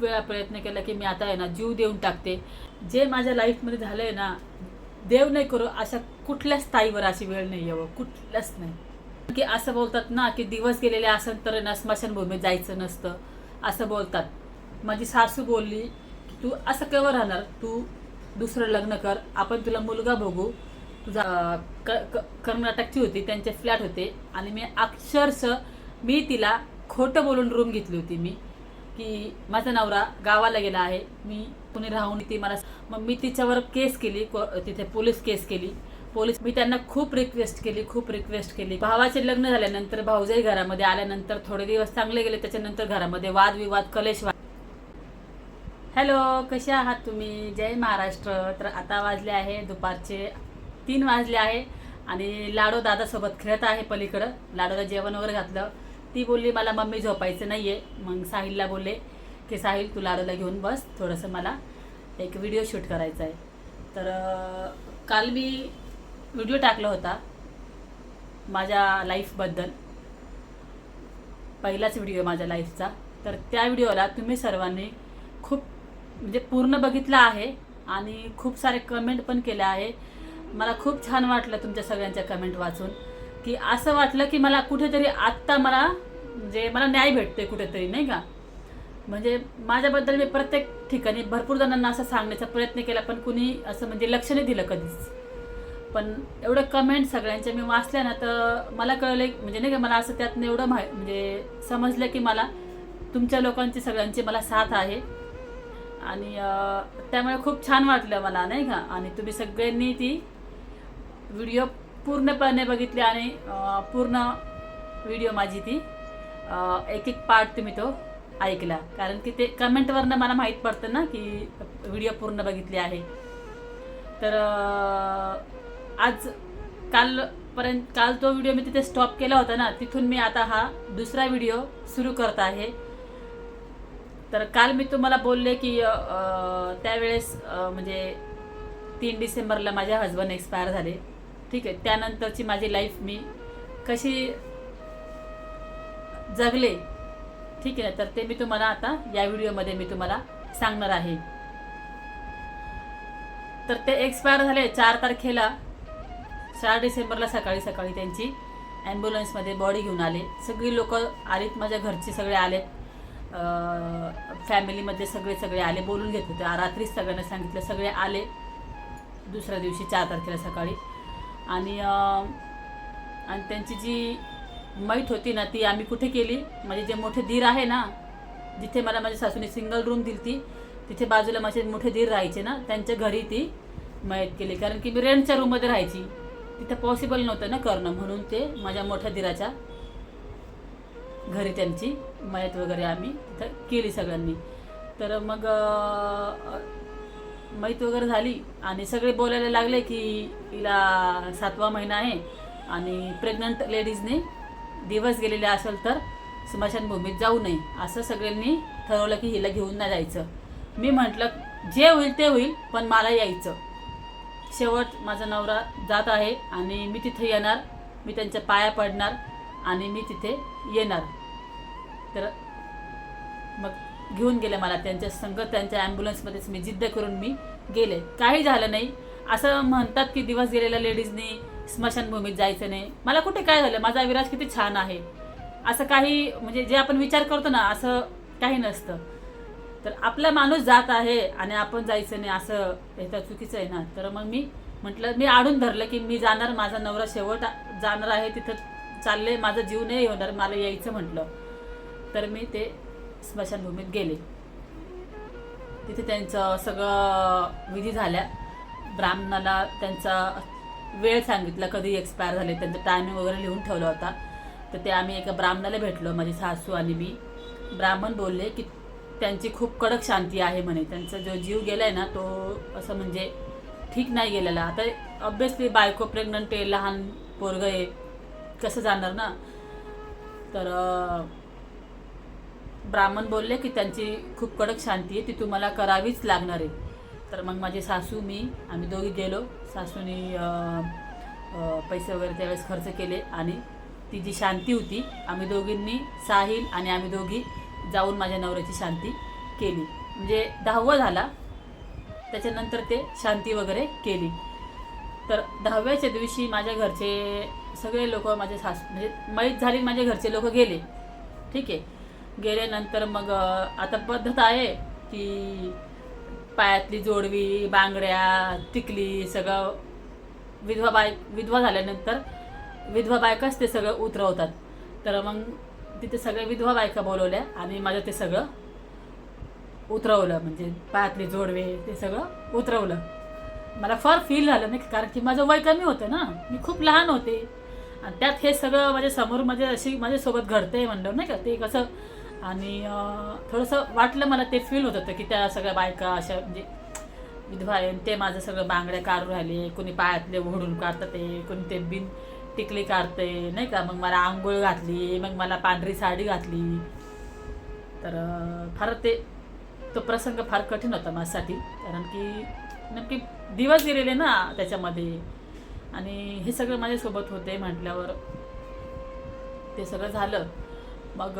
खूप वेळा प्रयत्न केला की मी आता आहे ना जीव देऊन टाकते. जे माझ्या लाईफमध्ये झालं आहे ना देव नाही करू अशा कुठल्याच स्थायीवर अशी वेळ नाही यावं कुठल्याच नाही. की असं बोलतात ना की दिवस गेलेले असेल तर आहे ना स्मशानभूमीत जायचं नसतं. असं बोलतात. माझी सासू बोलली की तू असं केव्हा राहणार? तू दुसरं लग्न कर. आपण तुला मुलगा बघू. तुझा क क- कर्नाटकची होती त्यांचे फ्लॅट होते. आणि मी अक्षरशः मी तिला खोटं बोलून रूम घेतली होती मी. की माझा नवरा गावाला गेला आहे. मी कुणी राहून ती मला मग मी तिच्यावर केस केली तिथे पोलीस केस केली. पोलीस मी त्यांना खूप रिक्वेस्ट केली खूप रिक्वेस्ट केली. भावाचे लग्न झाल्यानंतर भाऊजाई घरामध्ये आल्यानंतर थोडे दिवस चांगले गेले त्याच्यानंतर घरामध्ये वादविवाद कलेश वा- हॅलो कसे आहात तुम्ही? जय महाराष्ट्र. तर आता वाजले आहे दुपारचे तीन वाजले आहे आणि लाडो दादासोबत खेळत आहे पलीकडं. लाडोला जेवण वगैरे घातलं. ती बोलली मला मम्मी झोपायचं नाही आहे मग साहिलला बोलले की साहिल तुला लाडोला घेऊन बस थोडंसं मला एक व्हिडिओ शूट करायचा आहे. तर काल मी व्हिडिओ टाकला होता माझ्या लाईफबद्दल पहिलाच व्हिडिओ माझ्या लाईफचा तर त्या व्हिडिओला तुम्ही सर्वांनी खूप म्हणजे पूर्ण बघितला आहे आणि खूप सारे कमेंट पण केले आहे. मला खूप छान वाटलं तुमच्या सगळ्यांच्या कमेंट वाचून. की असं वाटलं की मला कुठेतरी आत्ता मला म्हणजे मला न्याय भेटते कुठेतरी नाही का? म्हणजे माझ्याबद्दल मी प्रत्येक ठिकाणी भरपूर जणांना असं सांगण्याचा प्रयत्न केला पण कुणी असं म्हणजे लक्ष नाही दिलं कधीच. पण एवढं कमेंट सगळ्यांच्या मी वाचल्या ना तर मला कळलं म्हणजे नाही का मला असं त्यातनं एवढं माहि म्हणजे समजलं की मला तुमच्या लोकांची सगळ्यांची मला साथ आहे. आणि त्यामुळे खूप छान वाटलं मला नाही का? आणि तुम्ही सगळ्यांनी ती व्हिडिओ पूर्णपणे बघितली आणि पूर्ण व्हिडिओ माझी ती. एक एक पार्ट तुम्ही तो ऐकला. कारण की ते कमेंटवरनं मला माहीत पडतं ना की व्हिडिओ पूर्ण बघितली आहे. तर आज कालपर्यंत काल तो व्हिडिओ मी तिथे स्टॉप केला होता ना तिथून मी आता हा दुसरा व्हिडिओ सुरू करत आहे. तर काल मी तुम्हाला बोलले की त्यावेळेस म्हणजे तीन डिसेंबरला माझ्या हजबंड एक्सपायर झाले. ठीक आहे. त्यानंतरची माझी लाईफ मी कशी जगले ठीक आहे ना? तर ते मी तुम्हाला आता या व्हिडिओमध्ये मी तुम्हाला सांगणार आहे. तर ते एक्सपायर झाले चार तारखेला चार डिसेंबरला सकाळी सकाळी त्यांची ॲम्ब्युलन्समध्ये बॉडी घेऊन आले. सगळी लोक आलीत माझ्या घरचे सगळे आलेत. फॅमिलीमध्ये सगळे सगळे आले बोलून घेत होते. रात्रीच सगळ्यांना सांगितलं सगळे आले. दुसऱ्या दिवशी चार तारखेला सकाळी. आणि आणि त्यांची जी मैत होती ना ती आम्ही कुठे केली? म्हणजे जे मोठे दीर आहे ना जिथे मला माझ्या सासूने सिंगल रूम दिली ती तिथे बाजूला माझे मोठे दीर राहायचे ना त्यांच्या घरी ती मयत केली. कारण की मी रेंटच्या रूममध्ये राहायची. तिथं पॉसिबल नव्हतं ना करणं. म्हणून ते माझ्या मोठ्या दिराच्या घरी त्यांची मयत वगैरे आम्ही तिथं केली सगळ्यांनी. तर मग मैत वगैरे झाली आणि सगळे बोलायला लागले की हिला सातवा महिना आहे आणि प्रेग्नंट लेडीजने दिवस गेलेले असेल तर स्मशानभूमीत जाऊ नये असं सगळ्यांनी ठरवलं की हिला घेऊन नाही जायचं. मी म्हटलं जे होईल ते होईल पण मला यायचं. शेवट माझा नवरा जात आहे आणि मी तिथे येणार मी त्यांच्या पाया पडणार आणि मी तिथे येणार. तर मग घेऊन गेले मला त्यांच्या संगत त्यांच्या ॲम्ब्युलन्समध्येच मी जिद्द करून मी गेले. काही झालं नाही. असं म्हणतात की दिवस गेलेल्या लेडीजनी स्मशानभूमीत जायचं नाही. मला कुठे काय झालं? माझा विराज किती छान आहे. असं काही म्हणजे जे आपण विचार करतो ना असं काही नसतं. तर आपला माणूस जात आहे आणि आपण जायचं नाही असं हे तर चुकीचं आहे ना. तर मग मी म्हटलं मी आडून धरलं की मी जाणार माझा नवरा शेवट जाणार आहे तिथं चालले माझं जीव नाही होणार मला यायचं म्हटलं. तर मी ते स्मशानभूमीत गेले. तिथे त्यांचं सगळं विधी झाल्या. ब्राह्मणाला त्यांचा वेळ सांगितला कधी एक्सपायर झाले त्यांचं टायमिंग वगैरे लिहून ठेवला होता. तर ते आम्ही एका ब्राह्मणाला भेटलो माझी सासू आणि मी. ब्राह्मण बोलले की त्यांची खूप कडक शांती आहे म्हणे. त्यांचा जो जीव गेला आहे ना तो असं म्हणजे ठीक नाही गेलेला. आता ऑब्विसली बायको प्रेग्नंट आहे लहान पोरग आहे. कसं जाणार ना? तर ब्राह्मण बोलले की त्यांची खूप कडक शांती आहे ती तुम्हाला करावीच लागणार आहे. तर मग माझे सासू मी आम्ही दोघी गेलो. सासूनी पैसे वगैरे त्यावेळेस खर्च केले आणि ती जी शांती होती आम्ही दोघींनी साहिल आणि आम्ही दोघी जाऊन माझ्या नवऱ्याची शांती केली. म्हणजे दहावा झाला. त्याच्यानंतर ते शांती वगैरे केली. तर दहाव्याच्या दिवशी माझ्या घरचे सगळे लोक माझे सासू म्हणजे मैत झाली माझ्या घरचे लोक गेले. ठीक आहे. गेल्यानंतर मग आता पद्धत आहे की पायातली जोडवी बांगड्या टिकली सगळं विधवा बाय विधवा झाल्यानंतर विधवा बायकाच ते सगळं उतरवतात. तर मग तिथे सगळ्या विधवा बायका बोलवल्या आणि माझं ते सगळं उतरवलं म्हणजे पायातले जोडवे ते सगळं उतरवलं. मला फार फील झालं नाही कारण की माझं वय कमी होतं ना. मी खूप लहान होते. आणि त्यात हे सगळं माझ्यासमोर माझ्या अशी माझ्यासोबत घडतंय म्हणलं नाही का. ते कसं आणि थोडंसं वाटलं मला ते फील होत होतं की त्या सगळ्या बायका अशा म्हणजे विधवा ते माझं सगळं बांगड्या काढून राहिले कोणी पायातले ओढून काढतं ते कोणी ते बिन टिकली काढते नाही का? मग मला आंघोळ घातली मग मला पांढरी साडी घातली. तर फार ते तो प्रसंग फार कठीण होता माझ्यासाठी. कारण की नक्की दिवस गेलेले ना त्याच्यामध्ये. आणि हे सगळं माझ्यासोबत होते म्हटल्यावर ते सगळं झालं. मग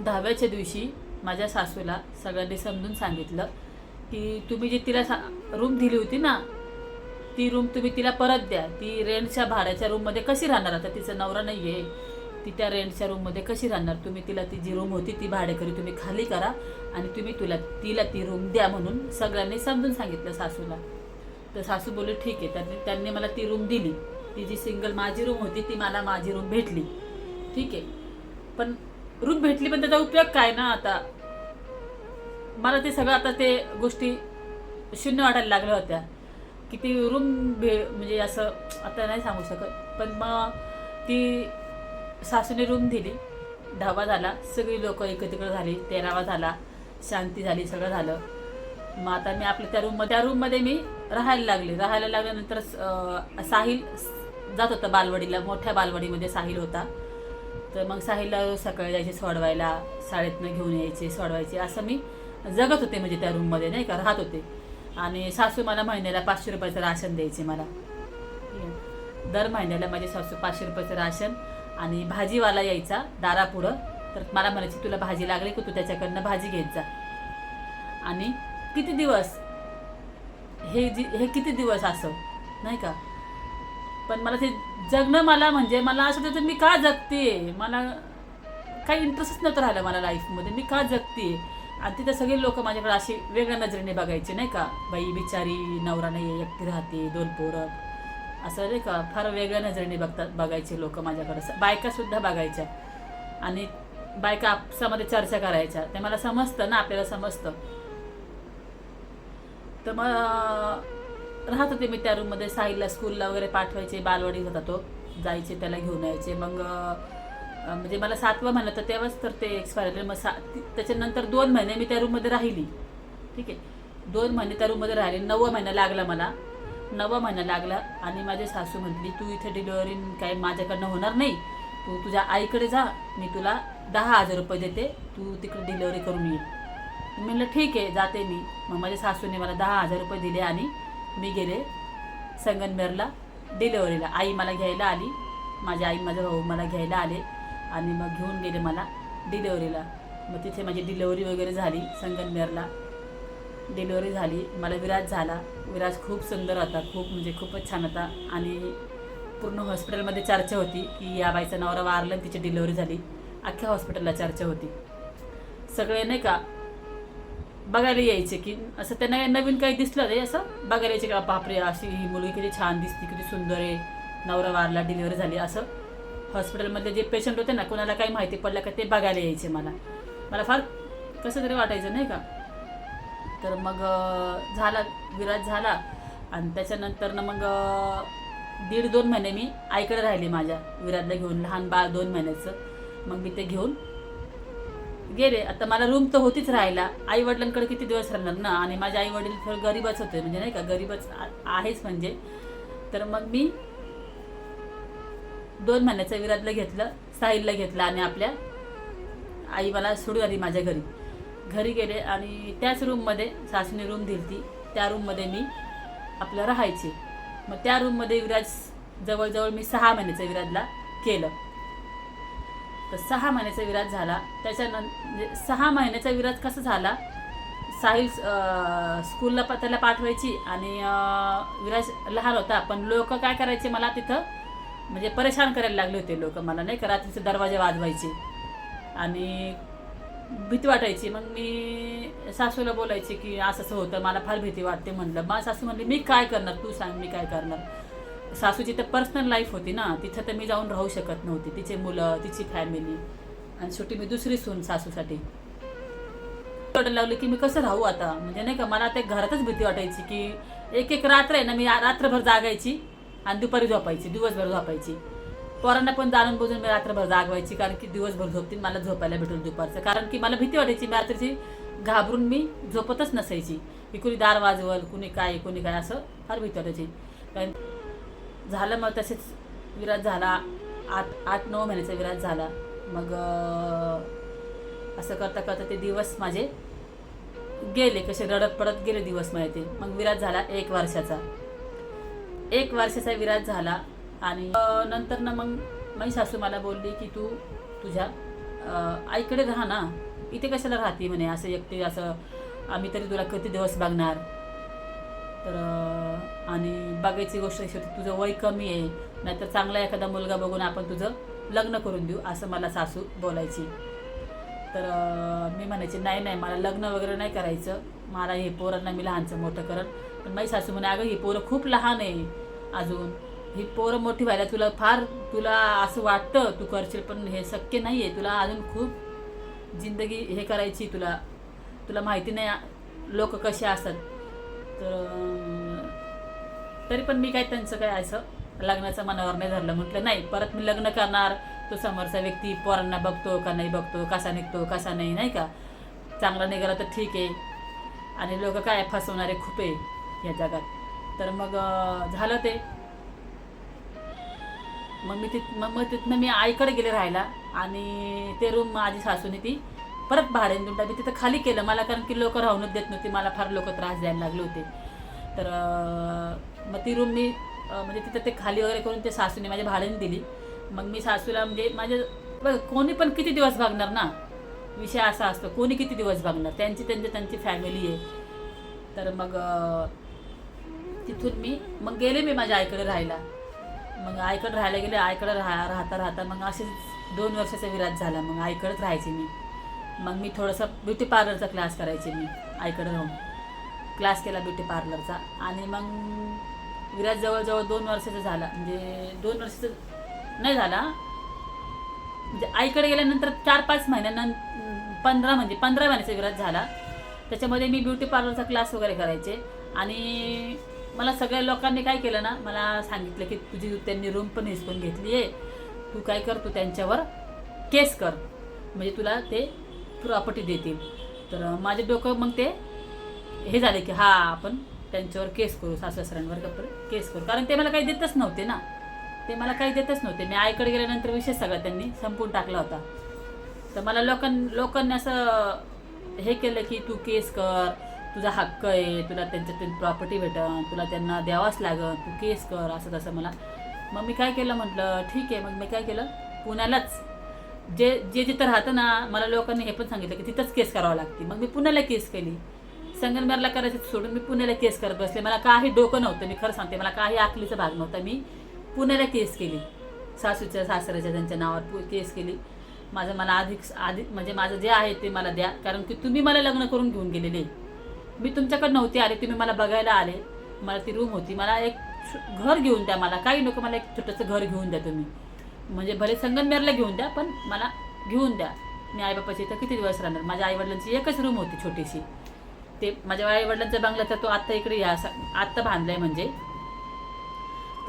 दहाव्याच्या दिवशी माझ्या सासूला सगळ्यांनी समजून सांगितलं की तुम्ही जी तिला सा रूम दिली होती ना ती रूम तुम्ही तिला परत द्या. ती रेंटच्या भाड्याच्या रूममध्ये कशी राहणार आता? तिचा नवरा नाही आहे ती त्या रेंटच्या रूममध्ये कशी राहणार? तुम्ही तिला ती जी रूम होती ती भाडेकरी तुम्ही खाली करा आणि तुम्ही तुला तिला ती रूम द्या म्हणून सगळ्यांनी समजून सांगितलं सासूला. तर सासू बोलले ठीक आहे. त्यांनी त्यांनी मला ती रूम दिली. ती जी सिंगल माझी रूम होती ती मला माझी रूम भेटली. ठीक आहे. पण रूम भेटली पण त्याचा उपयोग काय ना आता? मला ते सगळं आता ते गोष्टी शून्य वाटायला लागल्या होत्या. की ती रूम भे म्हणजे असं आता नाही सांगू शकत. पण मग ती सासूने रूम दिली. दहावा झाला. सगळी लोक एकत्र झाली. तेरावा झाला. शांती झाली. सगळं झालं. मग आता मी आपल्या त्या रूम त्या रूममध्ये मी राहायला लागले. राहायला लागल्यानंतर साहिल जात होता बालवाडीला. मोठ्या बालवाडीमध्ये साहिल होता. तर मग साहिलला रोज सकाळी जायचे सोडवायला शाळेतनं घेऊन यायचे सोडवायचे. असं मी जगत होते म्हणजे त्या रूममध्ये नाही का? राहत होते. आणि सासू मला महिन्याला पाचशे रुपयाचं राशन द्यायचे मला. दर महिन्याला माझे सासू पाचशे रुपयाचं राशन आणि भाजीवाला यायचा दारापुढं. तर मला म्हणायची तुला भाजी लागली की? तू त्याच्याकडनं भाजी घेत जा. आणि किती दिवस? हे जी हे किती दिवस असं? नाही का? पण मला ते जगणं मला म्हणजे मला असं होतं मी का जगते मला काही इंटरेस्टच नव्हतं राहिलं मला लाईफमध्ये मी का जगते आणि तिथे सगळे लोक माझ्याकडे अशी वेगळ्या नजरेने बघायचे नाही का? बाई बिचारी नवरा नाही एकटी राहते दोन पोरं. असं नाही का? फार वेगळ्या नजरेने बघतात बघायचे लोक माझ्याकडे. बायकासुद्धा बघायच्या. आणि बायका आपसामध्ये चर्चा करायच्या. ते मला समजतं ना आपल्याला समजतं. तर मग राहत होते मी त्या रूममध्ये साहिलला स्कूलला वगैरे पाठवायचे बालवाडी होता तो. जायचे त्याला घेऊन यायचे. मग म्हणजे मला सातवा महिना तर तेव्हाच तर ते एक्सपायर झाले. मग सा त्याच्यानंतर दोन महिने मी त्या रूममध्ये राहिली. ठीक आहे? दोन महिने त्या रूममध्ये राहिले. नववा महिना लागला मला. नववा महिना लागला आणि माझी सासू म्हटली तू इथे डिलिव्हरी काय माझ्याकडनं होणार नाही. तू तुझ्या आईकडे जा. मी तुला दहा हजार रुपये देते. तू तिकडे डिलिव्हरी करून ये. म्हणलं ठीक आहे जाते मी. मग माझ्या सासूने मला दहा हजार रुपये दिले आणि मी गेले संगनमेरला डिलेवरीला आई मला घ्यायला आली. माझी आई माझा भाऊ मला घ्यायला आले आणि मग घेऊन गेले मला डिलेवरीला मग तिथे माझी डिलेवरी वगैरे झाली संगनमेरला डिलेवरी झाली. मला विराज झाला. विराज खूप सुंदर होता. खूप म्हणजे खूपच छान होता. आणि पूर्ण हॉस्पिटलमध्ये चर्चा होती की या बाईचा नवरा वारला तिची डिलेवरी झाली. अख्ख्या हॉस्पिटलला चर्चा होती. सगळे नाही का बघायला यायचे की असं त्यांना नवीन काही दिसलं रे असं बघायला यायचे का बापरे अशी ही मुलगी किती छान दिसते किती सुंदर आहे. नवरा वारला डिलिव्हरी झाली. असं हॉस्पिटलमधले जे पेशंट होते ना कोणाला काही माहिती पडलं का ते बघायला यायचे मला. मला फार कसं तरी वाटायचं नाही का? तर मग झाला विराज झाला. आणि त्याच्यानंतर ना मग दीड दोन महिने मी आईकडे राहिले माझ्या. विराजला घेऊन लहान बाळ दोन महिन्याचं. मग मी ते घेऊन गेले आता मला रूम तर होतीच राहायला. आई वडिलांकडे किती दिवस राहणार ना? आणि माझे आई वडील थोडं गरीबच होते म्हणजे नाही का? गरीबच आहेच म्हणजे. तर मग मी दोन महिन्याचं विराजला घेतलं साहिलला घेतलं आणि आपल्या आई मला सोडून आली माझ्या घरी. घरी गेले आणि त्याच रूममध्ये सासूने रूम दिली ती त्या रूममध्ये मी आपलं राहायचे. मग त्या रूममध्ये विराज जवळजवळ मी सहा महिन्याचं विराजला केलं. तर सहा महिन्याचा विराज झाला. त्याच्यानंतर म्हणजे सहा महिन्याचा विराज कसा झाला? साहिल स्कूलला प त्याला पाठवायची आणि विराज लहान होता. पण लोक काय करायचे मला तिथं? म्हणजे परेशान करायला लागले होते लोक मला नाही का? रात्रीचे दरवाजे वाजवायचे आणि भीती वाटायची. मग मी सासूला बोलायची की असं असं होतं मला फार भीती वाटते म्हणलं. मग सासू म्हणली मी काय करणार? तू सांग मी काय करणार? सासूची तर पर्सनल लाईफ होती ना तिथं तर मी जाऊन राहू शकत नव्हती. तिचे मुलं तिची फॅमिली आणि शेवटी मी दुसरी सून सासूसाठी. वाटायला लागली की मी कसं राहू आता? म्हणजे नाही का मला ते घरातच भीती वाटायची की एक एक रात्र आहे ना मी रात्रभर जागायची आणि दुपारी झोपायची दिवसभर झोपायची. पोरांना पण जाणून बुजून मी रात्रभर जागवायची कारण की दिवसभर झोपतील मला झोपायला भेटून दुपारचं. कारण की मला भीती वाटायची मी रात्रीची घाबरून मी झोपतच नसायची. की कुणी दार वाजवल कुणी काय कुणी काय असं फार भीती वाटायची. कारण झालं मग तसेच विराज झाला. आठ आठ नऊ महिन्याचा विराज झाला. मग असं करता करता ते दिवस माझे गेले. कसे रडत पडत गेले दिवस माझे ते मग विराज झाला एक वर्षाचा. एक वर्षाचा विराज झाला आणि नंतर ना मग माझी सासू मला बोलली की तू तुझ्या आईकडे राहा ना. इथे कशाला राहते म्हणे? असं एकटे असं आम्ही तरी तुला किती दिवस बघणार? तर आणि बघायची गोष्ट अशी होती तुझं वय कमी आहे नाहीतर चांगला एखादा मुलगा बघून आपण तुझं लग्न करून देऊ असं मला सासू बोलायची. तर मी म्हणायची नाही नाही मला लग्न वगैरे नाही करायचं. मला हे पोरांना मी लहानचं मोठं करत पण माझी सासू म्हणे अगं ही पोरं खूप लहान आहे अजून. ही पोरं मोठी व्हायला तुला फार तुला असं वाटतं तू करशील पण हे शक्य नाही आहे तुला अजून खूप जिंदगी हे करायची तुला तुला माहिती नाही लोक कसे असतात. तर तरी पण मी काय त्यांचं काय असं लग्नाचं मनावर नाही धरलं. म्हटलं नाही परत मी लग्न करणार. तो समोरचा व्यक्ती पोरांना बघतो का नाही बघतो कसा निघतो कसा नाही नाही का? चांगला निघाला तर ठीक आहे. आणि लोक काय फसवणारे खूप आहे या जगात. तर मग झालं ते. मग मी तिथ मग मग तिथनं मी आईकडे गेले राहायला आणि ते रूम माझी सासूने ती परत भाड्याने देऊन टाकली. तिथं खाली केलं. मला कारण की लोक राहूनच देत नव्हती. मला फार लोक त्रास द्यायला लागले होते. तर मग ती रूम मी म्हणजे तिथं ते खाली वगैरे करून ते सासूने माझ्या भाड्याने दिली. मग मी सासूला म्हणजे माझ्या बघ कोणी पण किती दिवस भागणार ना? विषय असा असतो कोणी किती दिवस भागणार त्यांची त्यांची त्यांची फॅमिली आहे. तर मग तिथून मी मग गेले मी माझ्या आईकडे राहायला. मग आईकडे राहायला गेले आईकडे राहा राहता राहता मग असेच दोन वर्षाचा विराज झाला. मग आईकडेच राहायचे मी. मग मी थोडंसं ब्युटी पार्लरचा क्लास करायचे मी आईकडे राहून. क्लास केला ब्युटी पार्लरचा आणि मग विराज जवळजवळ दोन वर्षाचा झाला. म्हणजे दोन वर्षाचा नाही झाला. म्हणजे आईकडे गेल्यानंतर चार पाच महिन्यानंतर पंधरा म्हणजे पंधरा महिन्याचा विराज झाला. त्याच्यामध्ये मी ब्युटी पार्लरचा क्लास वगैरे करायचे. आणि मला सगळ्या लोकांनी काय केलं ना मला सांगितलं की तुझी त्यांनी रूम पण हिसकून घेतली आहे. तू काय कर तू त्यांच्यावर केस कर. म्हणजे तुला ते प्रॉपर्टी देतील. तर माझे डोकं मग ते हे झाले की हा आपण त्यांच्यावर केस करू सासू सासऱ्यांवर केस करू? कारण ते मला काही देतच नव्हते ना. ते मला काही देतच नव्हते. मी आईकडे गेल्यानंतर विषय सगळा त्यांनी संपून टाकला होता. तर मला लोकां लोकांनी असं हे केलं की तू केस कर तुझा हक्क आहे तुला त्यांच्यातून प्रॉपर्टी भेटन तुला त्यांना द्यावाच लागन तू केस कर असं तसं मला. मग मी काय केलं? म्हटलं ठीक आहे. मग मी काय केलं? पुण्यालाच. जे जे जिथं राहतं ना मला लोकांनी हे पण सांगितलं की तिथंच केस करावं लागते. मग मी पुण्याला केस केली. संगनमेरला करायचं सोडून मी पुण्याला केस करत बसले. मला काही डोकं नव्हतं मी खरं सांगते मला काही आखलीचा भाग नव्हता. मी पुण्याला केस केली. सासूच्या सासऱ्याच्या त्यांच्या नावावर पु- केस केली. माझं मला अधिक अधिक म्हणजे माझं जे आहे ते मला द्या. कारण की तुम्ही मला लग्न करून घेऊन गेलेले. मी तुमच्याकडे नव्हते आले तुम्ही मला बघायला आले. मला ती रूम होती. मला एक घर घेऊन द्या मला. काही नको मला एक छोटंसं घर घेऊन द्या तुम्ही. म्हणजे भले संगनमेरला घेऊन द्या पण मला घेऊन द्या. मी आईबापाची इथं किती दिवस राहणार? माझ्या आईवडिलांची एकच रूम होती छोटीशी. ते माझ्या आई वडिलांचा बंगला तर तो आत्ता इकडे या आत्ता बांधलाय म्हणजे.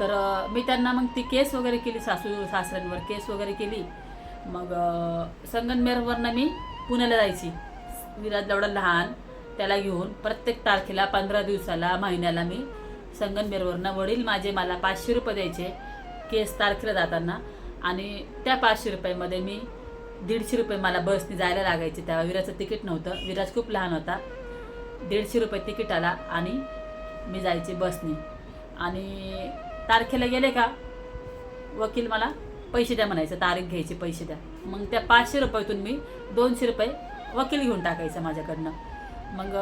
तर मी त्यांना मग ती केस वगैरे केली सासू सासऱ्यांवर केस वगैरे केली. मग संगनमेरवरनं मी पुण्याला जायची. विराज एवढा लहान त्याला घेऊन प्रत्येक तारखेला पंधरा दिवसाला महिन्याला मी संगनमेरवरनं वडील माझे मला पाचशे रुपये द्यायचे केस तारखेला जाताना. आणि त्या पाचशे रुपयामध्ये मी दीडशे रुपये मला बसने जायला लागायचे. तेव्हा विराजचं तिकीट नव्हतं. विराज खूप लहान होता. दीडशे रुपये तिकीट आला आणि मी जायचे बसने. आणि तारखेला गेले का? वकील मला पैसे द्या म्हणायचं तारीख घ्यायचे पैसे द्या. मग त्या पाचशे रुपयातून मी दोनशे रुपये वकील घेऊन टाकायचं माझ्याकडनं. मग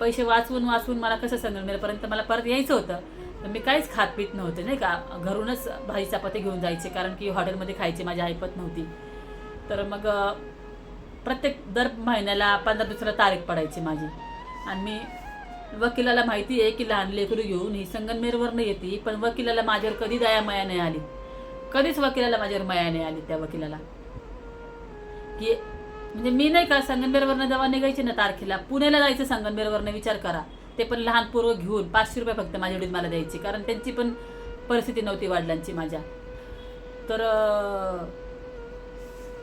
पैसे वाचवून वाचवून मला कसं संगमनेरपर्यंत मला परत यायचं होतं. तर मी काहीच खात पीत नव्हते नाही का? घरूनच भाजी चपाती घेऊन जायचे कारण की हॉटेलमध्ये खायची माझी ऐपत नव्हती. तर मग प्रत्येक दर महिन्याला पंधरा दिवसाला तारीख पडायची माझी. आणि वकिलाला माहिती आहे की लहान लेकरू घेऊन ही संगनमेरवरनं येते पण वकिलाला माझ्यावर कधी दया माया नाही आली. कधीच वकिलाला माझ्यावर माया नाही आली त्या वकिलाला. की म्हणजे मी नाही का संगनमेरवरनं जेव्हा निघायची ना तारखेला पुण्याला जायचं संगनमेरवरनं विचार करा. ते पण लहान पोरं घेऊन पाचशे रुपये फक्त माझ्या वडील मला द्यायची कारण त्यांची पण परिस्थिती नव्हती वडिलांची माझ्या. तर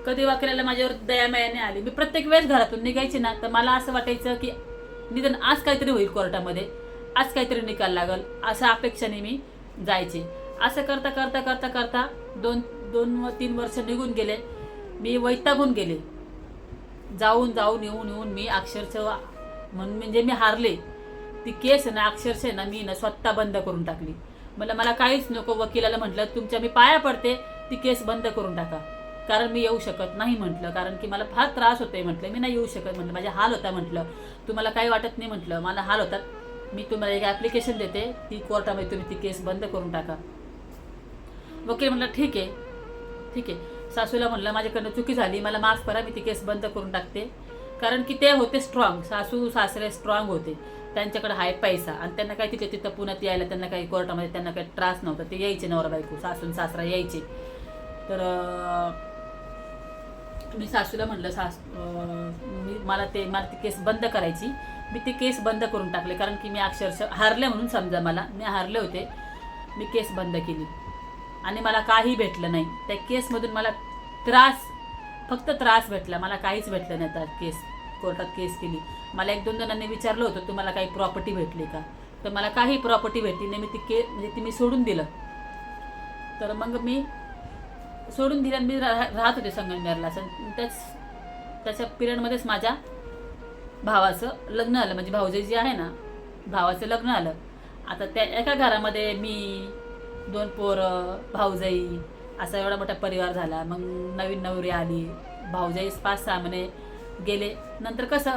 कधी वकिलाला माझ्यावर दया माया नाही आली. मी प्रत्येक वेळेस घरातून निघायची ना तर मला असं वाटायचं की निदान आज काहीतरी होईल कोर्टामध्ये. आज काहीतरी निकाल लागल. अशा अपेक्षाने मी जायचे. असं करता करता करता करता दोन दोन व तीन वर्ष निघून गेले. मी वैतागून गेले. जाऊन जाऊन येऊन येऊन मी अक्षरशः म्हणून म्हणजे मी हारले. ती केस ना अक्षरशः ना मी ना स्वतः बंद करून टाकली. मला मला काहीच नको वकिलाला म्हटलं. तुमच्या मी पाया पडते. ती केस बंद करून टाका. कारण मी येऊ शकत नाही म्हटलं. कारण की मला फार त्रास होतोय म्हटलं. मी नाही येऊ शकत म्हटलं. माझ्या हाल होता म्हटलं. तुम्हाला काही वाटत नाही म्हटलं. मला हाल होतात मी तुम्हाला एक ॲप्लिकेशन देते. ती कोर्टामध्ये तुम्ही ती केस बंद करून टाका. वकील म्हटलं ठीक आहे. ठीक आहे. सासूला म्हटलं माझ्याकडनं चुकी झाली. मला माफ करा मी ती केस बंद करून टाकते. कारण की ते होते स्ट्रॉंग सासू सासरे स्ट्रॉंग होते. त्यांच्याकडे हाय पैसा. आणि त्यांना काही तिथे तिथं पुण्यात यायला त्यांना काही कोर्टामध्ये त्यांना काही त्रास नव्हता. ते यायचे नवरा बायको सासून सासरा यायचे. तर मी सासूला म्हणलं सास मी मला ते मला ती केस बंद करायची. मी ती केस बंद करून टाकले कारण की मी अक्षरशः हारले म्हणून समजा मला. मी हारले होते. मी केस बंद केली. आणि मला काही भेटलं नाही. त्या केसमधून मला त्रास फक्त त्रास भेटला. मला काहीच भेटलं नाही त्या केस कोर्टात केस केली. मला एक दोन जणांनी विचारलं होतं तुम्हाला काही प्रॉपर्टी भेटली का? तर मला काही प्रॉपर्टी भेटली नाही. मी ती के म्हणजे ती मी सोडून दिलं. तर मग मी सोडून दिलं मी रा- राहत होते संगमनेरला. त्याच त्याच्या पिरियडमध्येच माझ्या भावाचं लग्न आलं. म्हणजे भाऊजी जे आहे ना भावाचं लग्न आलं. आता त्या एका घरामध्ये मी दोन पोरं भाऊजाई असा एवढा मोठा परिवार झाला. मग नवीन नवरी आली. भाऊजाईस पाच सहा महिने गेले. नंतर कसं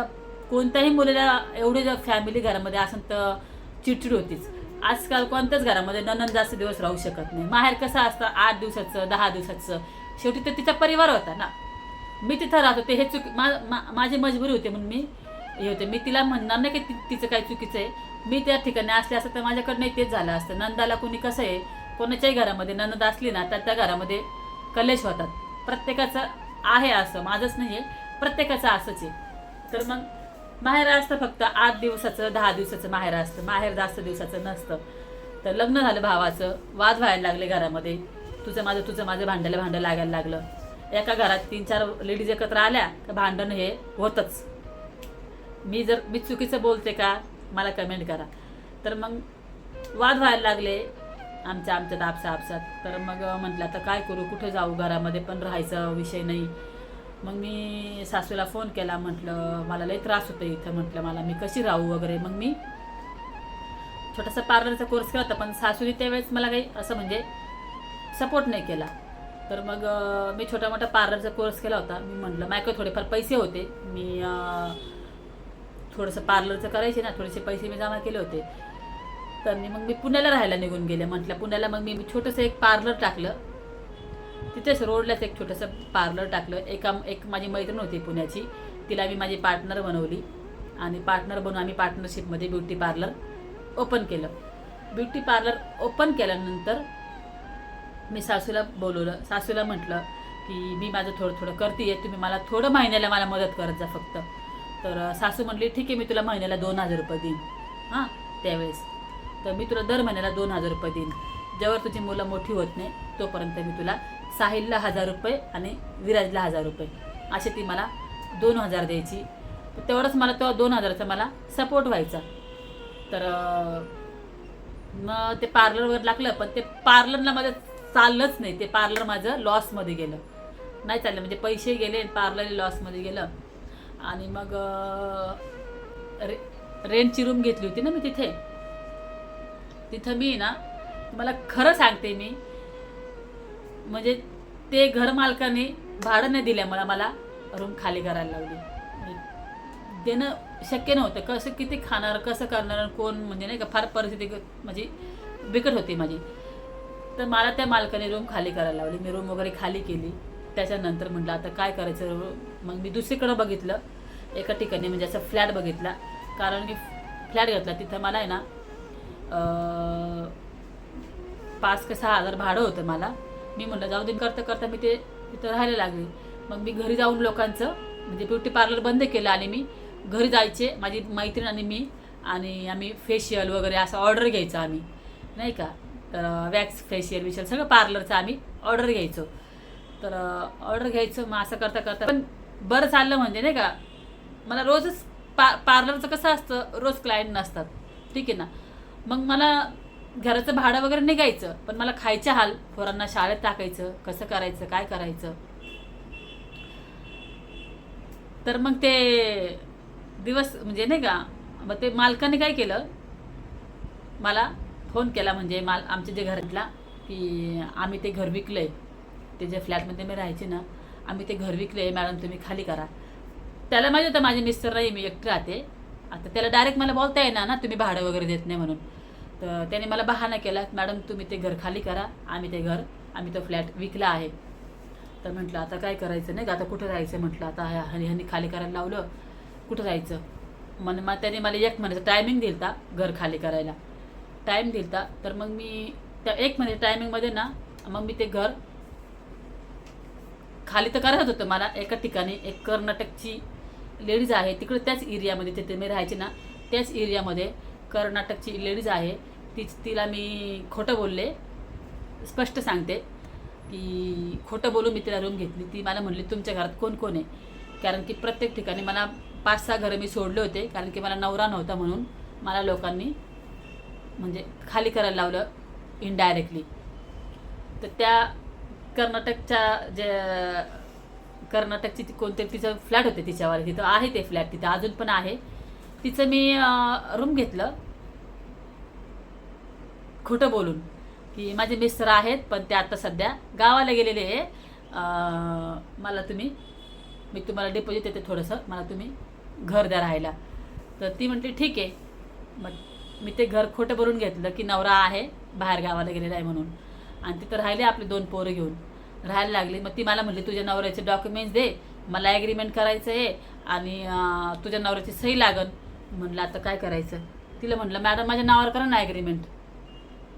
कोणत्याही मुलीला एवढी जर फॅमिली घरामध्ये असेल तर चिडचिड होतीच. आजकाल कोणत्याच घरामध्ये ननंद जास्त दिवस राहू शकत नाही. माहेर कसं असतं? आठ दिवसाचं दहा दिवसाचं. शेवटी तर तिचा परिवार होता ना. मी तिथं राहत होते. हे चुकी मा, मा, माझी मजबुरी होती म्हणून मी हे होते. मी तिला म्हणणार नाही की तिचं काही चुकीचं आहे. मी त्या ठिकाणी असले असतं तर माझ्याकडनं तेच झालं असतं. नंदाला कोणी कसं आहे? कोणाच्याही घरामध्ये नंद असली ना तर त्या घरामध्ये कलेश होतात. प्रत्येकाचं आहे असं. माझंच नाही आहे प्रत्येकाचं असंच आहे. तर मग माहेर असतं फक्त आठ दिवसाचं दहा दिवसाचं माहेर असतं. माहेर जास्त दिवसाचं नसतं. तर लग्न झालं भावाचं वाद व्हायला लागले घरामध्ये. तुझं माझं तुझं माझं भांड्याला भांडं लागायला लागलं. एका घरात तीन चार लेडीज एकत्र आल्या तर भांडण हे होतंच. मी जर मी चुकीचं बोलते का? मला कमेंट करा. तर मग वाद व्हायला लागले. आमच्या आमच्यात आपसा आपसात. तर मग म्हटलं आता काय करू? कुठे जाऊ? घरामध्ये पण राहायचा विषय नाही. मग मी सासूला फोन केला म्हटलं मला लई त्रास होतो इथं. म्हटलं मला मी कशी राहू वगैरे? मग मी छोटासा पार्लरचा कोर्स केला होता पण सासूने त्यावेळेस मला काही असं म्हणजे सपोर्ट नाही केला. तर मग मी छोटा मोठा पार्लरचा कोर्स केला होता. मी म्हटलं माझ्याकडे थोडेफार पैसे होते. मी थोडंसं पार्लरचं करायचे ना थोडेसे पैसे मी जमा केले होते. तर मी मग मी पुण्याला राहायला निघून गेले. म्हटलं पुण्याला मग मी छोटंसं एक पार्लर टाकलं. तिथेच रोडलाच एक छोटंसं पार्लर टाकलं. एका एक माझी मैत्रीण होती पुण्याची. तिला मी माझी पार्टनर बनवली. आणि पार्टनर बनवून आम्ही पार्टनरशिपमध्ये ब्युटी पार्लर ओपन केलं. ब्युटी पार्लर ओपन केल्यानंतर मी सासूला बोलवलं. सासूला म्हटलं की मी माझं थोडं थोडं करते तुम्ही मला थोडं महिन्याला मला मदत करत जा फक्त. तर सासू म्हटली ठीक आहे मी तुला महिन्याला दोन हजार रुपये देईन. हां त्यावेळेस. तर मी तुला दर महिन्याला दोन हजार रुपये देईन. जेव्हा तुझी मुलं मोठी होत नाही तोपर्यंत मी तुला साहिलला हजार रुपये आणि विराजला हजार रुपये. असे ती मला दोन हजार द्यायची. तेवढंच मला तेव्हा दोन हजाराचा मला सपोर्ट व्हायचा. तर मग ते पार्लरवर लागलं पण ते पार्लरला माझं चाललंच नाही. ते पार्लर माझं लॉसमध्ये गेलं. नाही चाललं म्हणजे पैसे गेले पार्लर लॉसमध्ये गेलं. आणि मग रे रेंटची रूम घेतली होती ना मी तिथे. तिथं मी ना मला खरं सांगते मी म्हणजे ते घरमालकाने भाडं नाही दिल्यामुळे मला मला रूम खाली करायला लावली. देणं शक्य नव्हतं. कसं किती खाणार कसं करणार कोण म्हणजे नाही का फार परिस्थिती म्हणजे माझी बिकट होती माझी. तर मला त्या मालकाने रूम खाली करायला लावली. मी रूम वगैरे खाली केली. त्याच्यानंतर म्हटलं आता काय करायचं? मग मी दुसरीकडं बघितलं. एका ठिकाणी म्हणजे असं फ्लॅट बघितला. कारण की फ्लॅट घेतला. तिथं मला आहे ना पाच का सहा हजार भाडं होतं मला. मी म्हणलं जाऊ दे करता करता मी ते तिथं राहायला लागले. मग मी घरी जाऊन लोकांचं म्हणजे ब्युटी पार्लर बंद केलं आणि मी घरी जायचे माझी मैत्रीण आणि मी आणि आम्ही फेशियल वगैरे असं ऑर्डर घ्यायचं आम्ही. नाही का? तर वॅक्स फेशियल विशियल सगळं पार्लरचं आम्ही ऑर्डर घ्यायचो. तर ऑर्डर घ्यायचं मग असं करता करता. पण बरं चाललं म्हणजे नाही का? मला रोजच पा पार्लरचं कसं असतं? रोज क्लायंट नसतात. ठीक आहे ना? मग मला घराचं भाडं वगैरे निघायचं पण मला खायचे हाल पोरांना शाळेत टाकायचं कसं करायचं काय करायचं. तर मग ते दिवस म्हणजे नाही का मग ते मालकाने काय केलं मला फोन केला म्हणजे माल आमच्या जे घरातला की आम्ही ते घर विकलं आहे ते जे फ्लॅटमध्ये मी राहायचे ना आम्ही ते घर विकलं आहे मॅडम तुम्ही खाली करा. त्याला माहिती होतं माझे मिस्टर नाही मी एकटे राहते. आता त्याला डायरेक्ट मला बोलता येणार ना तुम्ही भाडं वगैरे देत नाही म्हणून. तर त्याने मला बहाणा केला मॅडम तुम्ही ते घर खाली करा आम्ही ते घर आम्ही तो फ्लॅट विकला आहे. तर म्हटलं आता काय करायचं नाही का? आता कुठं जायचं म्हटलं आता हनी हनी खाली करायला लावलं कुठं जायचं मन मग त्याने मला एक महिन्याचा टायमिंग दिलता घर खाली करायला. टाईम दिलता तर मग मी त्या एक महिन्याच्या टायमिंगमध्ये ना मग मी ते घर खाली तर करायचं होतं मला एका ठिकाणी एक कर्नाटकची लेडीज आहे तिकडे त्याच एरियामध्ये तिथे मी राहायचे ना त्याच एरियामध्ये कर्नाटकची लेडीज आहे तीच तिला मी खोटं बोलले. स्पष्ट सांगते की खोटं बोलून मी तिला रूम घेतली. ती मला म्हणली तुमच्या घरात कोण कोण आहे? कारण की प्रत्येक ठिकाणी मला पाच सहा घरं मी सोडले होते कारण की मला नवरा नव्हता म्हणून मला लोकांनी म्हणजे खाली करायला लावलं इनडायरेक्टली तर त्या कर्नाटकच्या जे कर्नाटकची ती कोणते तिचं फ्लॅट होते तिच्यावर तिथं आहे ते फ्लॅट तिथं अजून पण आहे. तिचं मी रूम घेतलं. खोटं बोलून. की माझे मिस्टर आहेत पण ते आता सध्या गावाला गेलेले आहे. मला तुम्ही मी तुम्हाला डिपॉझिट देते थोडंसं. मला तुम्ही घर द्या राहायला. तर ती म्हटली ठीक आहे. मग मी ते घर खोटं भरून घेतलं की नवरा आहे बाहेर गावाला गेलेला आहे म्हणून. आणि तिथं राहिले आपले दोन पोरं घेऊन. राहायला लागली. मग ती मला म्हणली तुझ्या नवऱ्याचे डॉक्युमेंट्स दे. मला ॲग्रीमेंट करायचं आहे आणि तुझ्या नवऱ्याची सही लागन. म्हणलं आता काय करायचं? तिला म्हटलं मॅडम माझ्या नावावर करा ना ॲग्रीमेंट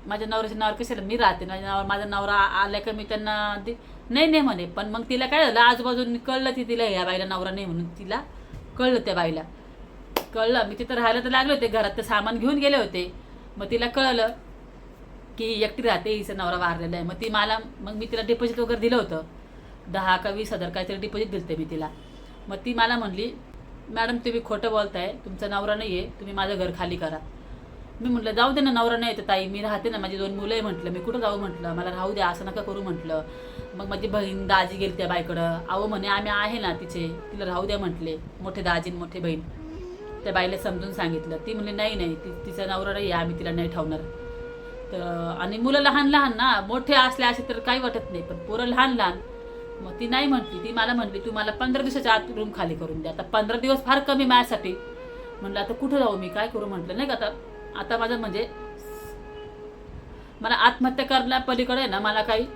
माझ्या नवऱ्याच्या नावावर कशाला मी राहते? माझ्या नावावर माझा नवरा आला का मी त्यांना दे नाही नाही म्हणे. पण मग तिला काय झालं? आजूबाजून कळलं ती तिला ह्या बाईला नवरा नाही म्हणून. तिला कळलं त्या बाईला. कळलं. मी तिथं राहायला तर लागले होते. घरात ते सामान घेऊन गेले होते. मग तिला कळलं की एकटी राहते. हिचा नवरा वारलेला आहे. मग ती मला मग मी तिला डिपॉझिट वगैरे दिलं होतं. दहा का वीस हजार काहीतरी डिपॉझिट दिलते मी तिला. मग ती मला म्हणली मॅडम तुम्ही खोटं बोलताय. तुमचा नवरा नाही आहे तुम्ही माझं घर खाली करा. मी म्हटलं जाऊ दे ना नवरा नाही तर ताई. मी राहते ना माझी दोन मुलं आहे म्हटलं. मी कुठं जाऊ म्हटलं? मला राहू द्या असं नका करू म्हटलं. मग माझी बहीण दाजी गेली त्या बाईकडं. अहो म्हणे आम्ही आहे ना तिचे. तिला राहू द्या म्हटले. मोठे दाजी आणि मोठे बहीण. त्या बाईला समजून सांगितलं. ती म्हणली नाही नाही ती तिचा नवरा नाही आहे आम्ही तिला नाही ठेवणार. तर आणि मुलं लहान लहान ना मोठे असले असे तर काही वाटत नाही पण पोरं लहान लहान मग ती नाही म्हटली ती मला म्हटली तू मला पंधरा दिवसाच्या आत रूम खाली करून द्या. आता पंधरा दिवस फार कमी माझ्यासाठी. म्हटलं आता कुठं जाऊ मी? काय करू? म्हटलं नाही का आता आता माझं म्हणजे मला आत्महत्या करण्या पलीकडे ना मला काही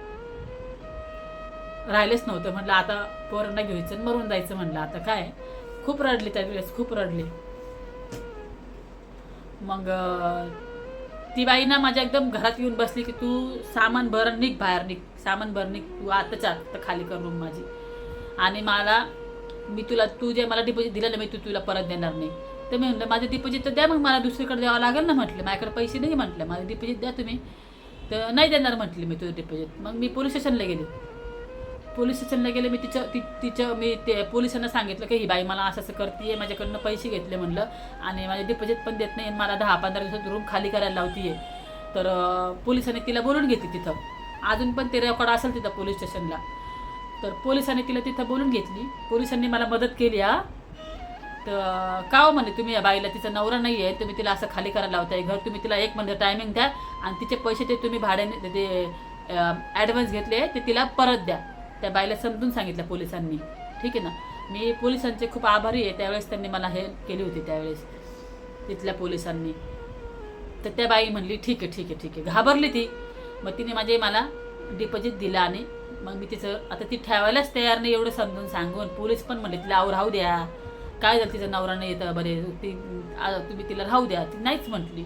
राहिलेच नव्हतं. म्हटलं आता पोरांना घ्यायचं मरून जायचं म्हटलं. आता काय? खूप रडली त्यावेळेस खूप रडली. मग ती बाई ना माझ्या एकदम घरात येऊन बसली की तू सामान भर निघ बाहेर निघ. सामान भर निघ. तू आताच आत्ता खाली कर रूम माझी. आणि मला मी तुला तू जे मला डिपॉझिट दिलं ना मी तू तुला परत देणार नाही. तर मी म्हटलं माझं डिपॉझिट तर द्या मग मला दुसरीकडे द्यावं लागेल ना म्हटलं. माझ्याकडे पैसे नाही म्हटलं. माझं डिपॉझिट द्या तुम्ही. तर नाही देणार म्हटली मी तुझं डिपॉझिट मग मी पोलीस स्टेशनला गेले. पोलीस स्टेशनला गेले मी तिचं ति तिचं मी ते पोलिसांना सांगितलं की ही बाई मला असं असं करते माझ्याकडनं पैसे घेतले म्हटलं. आणि माझे डिपॉझिट पण देत नाही आणि मला दहा पंधरा दिवसात रूम खाली करायला लावतीये. तर पोलिसांनी तिला बोलून घेतली तिथं. अजून पण ते रेकॉर्ड असेल तिथं पोलीस स्टेशनला तर पोलिसांनी तिला तिथं बोलून घेतली. पोलिसांनी मला मदत केली हा. तर का हो म्हणे तुम्ही या बाईला तिचा नवरा नाही आहे तुम्ही तिला असं खाली करायला लावताय. घर तुम्ही तिला एक म्हणजे टायमिंग द्या आणि तिचे पैसे ते तुम्ही भाड्याने ते ॲडव्हान्स घेतले ते तिला परत द्या. त्या बाईला समजून सांगितलं पोलिसांनी. ठीक आहे ना? मी पोलिसांचे खूप आभारी आहे. त्यावेळेस त्यांनी मला हेल्प केली होती त्यावेळेस तिथल्या पोलिसांनी. तर त्या बाई म्हणली ठीक आहे ठीक आहे ठीक आहे. घाबरली ती. मग तिने माझे मला डिपॉझिट दिलं आणि मग मी तिचं आता ती ठेवायलाच तयार नाही एवढं समजून सांगून पोलीस पण म्हणले तिला आव राहू द्या. काय झालं तिचं नवरा नाही येतं बरे ती तुम्ही तिला राहू द्या ती नाहीच म्हटली.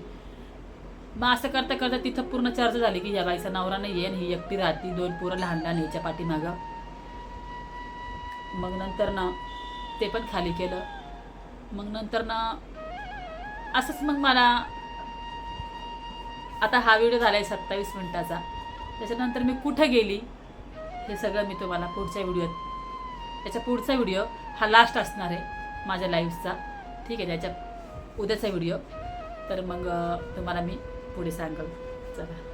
मग असं करता करता तिथं पूर्ण चर्चा झाली की या बाईचा नवरा नाही आहे आणि ही एकटी राहती दोन पोरं लहान लहान याच्या पाठीमागं. मग नंतर ना ते पण खाली केलं. मग नंतर ना असंच मग मला आता हा व्हिडिओ झाला आहे सत्तावीस मिनटाचा. त्याच्यानंतर मी कुठं गेली हे सगळं मी तुम्हाला पुढच्या व्हिडिओत त्याच्या पुढचा व्हिडिओ हा लास्ट असणार आहे. माझ्या लाईफचा ठीक आहे त्याच्या उद्याचा व्हिडिओ तर मग तुम्हाला मी पुढे सांगाल. चला.